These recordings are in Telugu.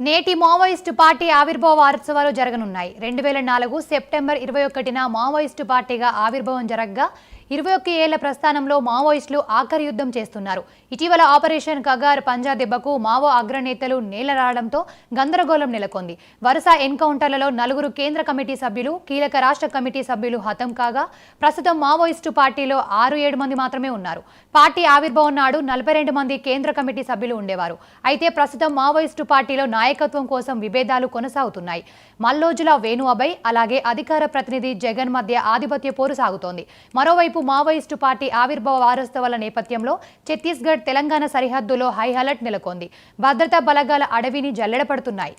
నేటి మావోయిస్టు పార్టీ ఆవిర్భావ వారోత్సవాలు జరగనున్నాయి. రెండు వేల నాలుగు సెప్టెంబర్ ఇరవై ఒకటిన మావోయిస్టు పార్టీగా ఆవిర్భావం జరగగా ఇరవై ఒక్క ఏళ్ళ ప్రస్థానంలో మావోయిస్టులు ఆఖరి యుద్ధం చేస్తున్నారు. ఇటీవల ఆపరేషన్ కగార్ పంజా దెబ్బకు మావో అగ్రనేతలు నేలరావడంతో గందరగోళం నెలకొంది. వరుస ఎన్కౌంటర్లలో నలుగురు కేంద్ర కమిటీ సభ్యులు కీలక రాష్ట్ర కమిటీ సభ్యులు హతం కాగా ప్రస్తుతం మావోయిస్టు పార్టీలో ఆరు ఏడు మంది మాత్రమే ఉన్నారు. పార్టీ ఆవిర్భావం నాడు నలభై రెండు మంది కేంద్ర కమిటీ సభ్యులు ఉండేవారు. అయితే ప్రస్తుతం మావోయిస్టు పార్టీలో నాయకత్వం కోసం విభేదాలు కొనసాగుతున్నాయి. మల్లోజుల వేణు అభయ్ అలాగే అధికార ప్రతినిధి జగన్ మధ్య ఆధిపత్య పోరు సాగుతోంది. మరోవైపు మావోయిస్టు పార్టీ ఆవిర్భావ వారోత్సవాల నేపథ్యంలో ఛత్తీస్గఢ్ తెలంగాణ సరిహద్దులో హై అలర్ట్ నెలకొంది. భద్రతా బలగాల అడవిని జల్లెడపడుతున్నాయి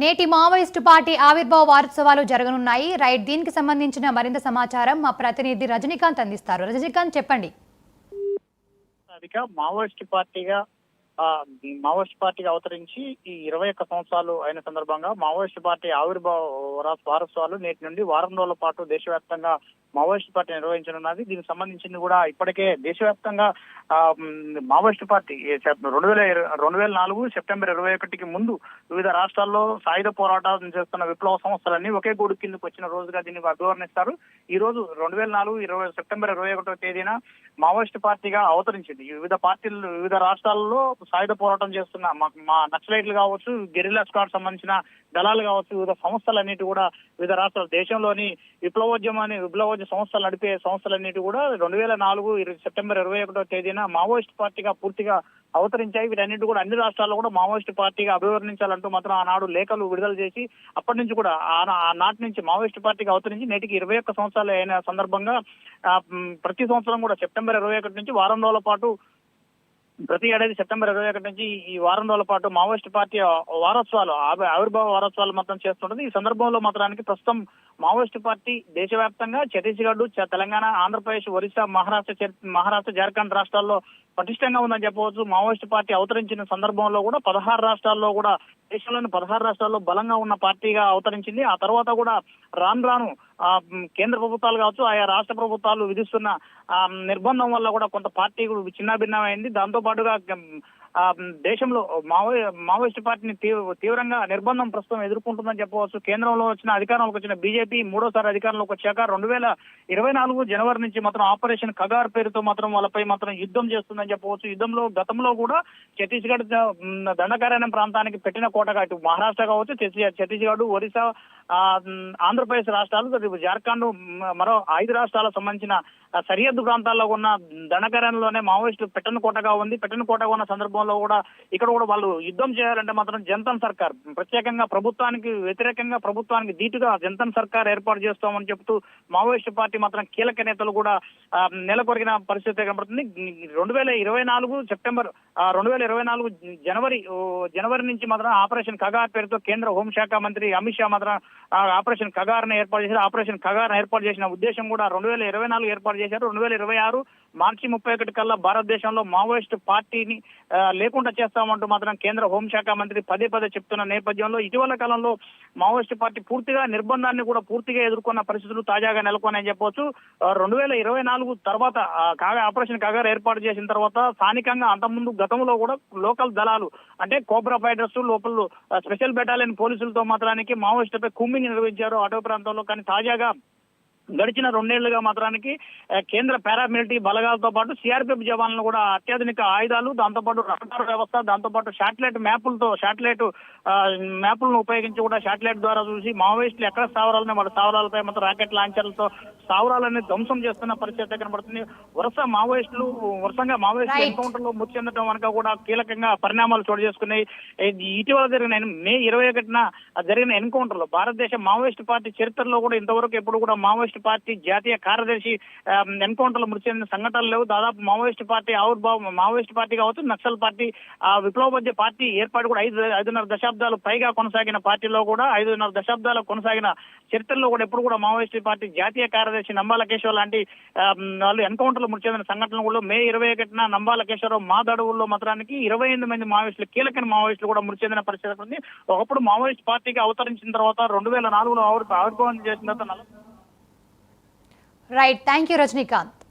నేటి మావోయిస్టు పార్టీ ఆవిర్భావ వారోత్సవాలు జరగనున్నాయి. రైట్ దీనికి సంబంధించిన మరింత సమాచారం మా ప్రతినిధి రజనీకాంత్ అందిస్తారు. రజనీకాంత్ చెప్పండి. మావోయిస్టు మావోయిస్ట్ పార్టీగా మావోయిస్ట్ పార్టీగా అవతరించి ఈ ఇరవై ఒక్క సంవత్సరాలు అయిన సందర్భంగా మావోయిస్ట్ పార్టీ ఆవిర్భావ వారోత్సవాలు నేటి నుండి వారం రోజుల పాటు దేశవ్యాప్తంగా మావోయిస్ట్ పార్టీ నిర్వహించనున్నది. దీనికి సంబంధించింది కూడా ఇప్పటికే దేశవ్యాప్తంగా ఆ, మావోయిస్ట్ పార్టీ రెండు వేల రెండు వేల నాలుగు సెప్టెంబర్ ఇరవై ఒకటికి ముందు వివిధ రాష్ట్రాల్లో సాయుధ పోరాటాలు చేస్తున్న విప్లవ సంస్థలన్నీ ఒకే గూడు కిందకు వచ్చిన రోజుగా దీన్ని అభివర్ణిస్తారు. ఈ రోజు రెండు వేల నాలుగు ఇరవై సెప్టెంబర్ ఇరవై ఒకటో తేదీన మావోయిస్ట్ పార్టీగా అవతరించింది. వివిధ పార్టీలు వివిధ రాష్ట్రాల్లో సాయుధ పోరాటం చేస్తున్న మా- మా నక్సలైట్లు కావచ్చు గెరిల్లా స్క్వాడ్ సంబంధించిన దళాలు కావచ్చు వివిధ సంస్థలన్నిటి కూడా వివిధ రాష్ట్రాలు దేశంలోని విప్లవోద్యమాన్ని విప్లవోద్య సంస్థలు నడిపే సంస్థలన్నిటి కూడా రెండు వేల నాలుగు సెప్టెంబర్ ఇరవై ఒకటో తేదీన మావోయిస్ట్ పార్టీగా పూర్తిగా అవతరించాయి. వీటన్నిటి కూడా అన్ని రాష్ట్రాల్లో కూడా మావోయిస్ట్ పార్టీగా అభివర్ణించాలంటూ మాత్రం ఆనాడు లేఖలు విడుదల చేసి అప్పటి నుంచి కూడా ఆ- నాటి నుంచి మావోయిస్ట్ పార్టీగా అవతరించి నేటికి ఇరవై ఒక్క సంవత్సరాలు అయిన సందర్భంగా ప్రతి సంవత్సరం కూడా సెప్టెంబర్ ఇరవై ఒకటి నుంచి వారం రోజుల పాటు ప్రతి ఏడాది సెప్టెంబర్ ఇరవై ఒకటి నుంచి ఈ వారం రోజుల పాటు మావోయిస్ట్ పార్టీ వారోత్సవాలు ఆవి- ఆవిర్భావ వారోత్సవాలు మాత్రం చేస్తుంటుంది. ఈ సందర్భంలో మాత్రానికి ప్రస్తుతం మావోయిస్ట్ పార్టీ దేశవ్యాప్తంగా ఛత్తీస్గఢ్ తెలంగాణ ఆంధ్రప్రదేశ్ ఒరిస్సా మహారాష్ట్ర మహారాష్ట్ర జార్ఖండ్ రాష్ట్రాల్లో పటిష్టంగా ఉందని చెప్పవచ్చు. మావోయిస్ట్ పార్టీ అవతరించిన సందర్భంలో కూడా పదహారు రాష్ట్రాల్లో కూడా దేశంలోని పదహారు రాష్ట్రాల్లో బలంగా ఉన్న పార్టీగా అవతరించింది. ఆ తర్వాత కూడా రాను రాను ఆ, కేంద్ర ప్రభుత్వాలు కావచ్చు ఆయా రాష్ట్ర ప్రభుత్వాలు విధిస్తున్న ఆ, నిర్బంధం వల్ల కూడా కొంత పార్టీ కూడా చిన్నాభిన్నమైంది దాంతో పాటుగా దేశంలో మావో మావోయిస్ట్ పార్టీని తీవ్ర- తీవ్రంగా నిర్బంధం ప్రస్తుతం ఎదుర్కొంటుందని చెప్పవచ్చు. కేంద్రంలో వచ్చిన అధికారంలోకి వచ్చిన బీజేపీ మూడోసారి అధికారంలోకి వచ్చాక రెండు వేల ఇరవై నాలుగు జనవరి నుంచి మాత్రం ఆపరేషన్ కగార్ పేరుతో మాత్రం వాళ్ళపై మాత్రం యుద్ధం చేస్తుందని చెప్పవచ్చు. యుద్ధంలో గతంలో కూడా ఛత్తీస్గఢ్ ద- దండకారణ్యం ప్రాంతానికి పెట్టిన కోటగా ఇటు మహారాష్ట్ర కావచ్చు ఛత్తీస్గఢ్ ఒరిస్సా ఆంధ్రప్రదేశ్ రాష్ట్రాలు జార్ఖండ్ మరో ఐదు రాష్ట్రాలకు సంబంధించిన సరిహద్దు ప్రాంతాల్లో ఉన్న దండకారణ్యంలోనే మావోయిస్టులు పెట్టని కోటగా ఉంది. పెట్టని కోటగా ఉన్న సందర్భంలో కూడా ఇక్కడ కూడా వాళ్ళు యుద్ధం చేయాలంటే మాత్రం జనతన్ సర్కార్. ప్రత్యేకంగా ప్రభుత్వానికి వ్యతిరేకంగా ప్రభుత్వానికి ధీటుగా జనతన్ సర్కార్ ఏర్పాటు చేస్తామని చెప్తూ మావోయిస్టు పార్టీ మాత్రం కీలక నేతలు కూడా నెలకొరిగిన పరిస్థితి కనబడుతుంది. రెండు వేల ఇరవై నాలుగు సెప్టెంబర్ రెండు వేల ఇరవై నాలుగు జనవరి జనవరి నుంచి మాత్రం ఆపరేషన్ కగార్ పేరుతో కేంద్ర హోంశాఖ మంత్రి అమిత్ షా మాత్రం ఆ, ఆపరేషన్ కగార్ ఏర్పాటు చేశారు. ఆపరేషన్ కగార్ ఏర్పాటు చేసిన ఉద్దేశం కూడా రెండు వేల ఇరవై నాలుగు ఏర్పాటు చేశారు. రెండు వేల ఇరవై ఆరు మార్చి ముప్పై ఒకటి కల్లా భారతదేశంలో మావోయిస్ట్ పార్టీని లేకుండా చేస్తామంటూ మాత్రం కేంద్ర హోంశాఖ మంత్రి పదే పదే చెప్తున్న నేపథ్యంలో ఇటీవల కాలంలో మావోయిస్ట్ పార్టీ పూర్తిగా నిర్బంధాన్ని కూడా పూర్తిగా ఎదుర్కొన్న పరిస్థితులు తాజాగా నెలకొన్నాయని చెప్పొచ్చు. రెండు వేల ఇరవై నాలుగు తర్వాత కాగా ఆపరేషన్ కాగా ఏర్పాటు చేసిన తర్వాత స్థానికంగా అంతకుముందు గతంలో కూడా లోకల్ దళాలు అంటే కోబ్రా ఫైటర్స్ లోపల స్పెషల్ బెటాలియన్ పోలీసులతో మాత్రానికి మావోయిస్టులపై కుమ్మిని నిర్వహించారు అటవీ ప్రాంతంలో. కానీ తాజాగా గడిచిన రెండేళ్ళుగా మాత్రానికి కేంద్ర పారామిలిటరీ బలగాలతో పాటు సిఆర్పిఎఫ్ జవాన్లు కూడా అత్యాధునిక ఆయుధాలు దాంతోపాటు రహదారు వ్యవస్థ దాంతోపాటు శాటిలైట్ మ్యాపులతో శాటిలైట్ మ్యాపులను ఉపయోగించి కూడా శాటిలైట్ ద్వారా చూసి మావోయిస్టులు ఎక్కడ స్థావరాలని వాళ్ళ స్థావరాలపై మొత్తం రాకెట్ లాంచర్లతో స్థావరాలని ధ్వంసం చేస్తున్న పరిస్థితి అయితే కనబడుతుంది. వరుస మావోయిస్టులు వరుసగా మావోయిస్టులు Right. ఎన్కౌంటర్లో మృతి చెందడం వెనక కూడా కీలకంగా పరిణామాలు చోటు చేసుకున్నాయి. ఇటీవల జరిగిన మే ఇరవై ఒకటిన జరిగిన ఎన్కౌంటర్లో భారతదేశ మావోయిస్ట్ పార్టీ చరిత్రలో కూడా ఇంతవరకు ఎప్పుడు కూడా మావోయిస్ట్ పార్టీ జాతీయ కార్యదర్శి ఎన్కౌంటర్లో మృతి చెందిన సంఘటనలు లేవు. దాదాపు మావోయిస్ట్ పార్టీ ఆవిర్భావం మావోయిస్ట్ పార్టీ కావచ్చు నక్సల్ పార్టీ ఆ విప్లవోద్య పార్టీ ఏర్పాటు కూడా ఐదు ఐదున్నర దశాబ్దాలు పైగా కొనసాగిన పార్టీలో కూడా ఐదున్నర దశాబ్దాలు కొనసాగిన చరిత్రలో కూడా ఎప్పుడు కూడా మావోయిస్ట్ పార్టీ జాతీయ కార్యదర్శి నంబాల కేశవ్ లాంటి వాళ్ళు ఎన్కౌంటర్లు మృతి చెందిన సంఘటనలు కూడా మే ఇరవై ఒకటిన నంబాలకేశ్వరరావు కేశవరావు మాత్రానికి ఇరవై ఎనిమిది మంది మావోయిస్టులు కీలకైన మావోయిస్టులు కూడా మృతి చెందిన పరిస్థితి ఉంది ఒకప్పుడు మావోయిస్ట్ పార్టీకి అవతరించిన తర్వాత రెండు వేల నాలుగులో ఆవిర్భావం చేసిన తర్వాత రైట్ థ్యాంక్ యూ రజనీకాంత్.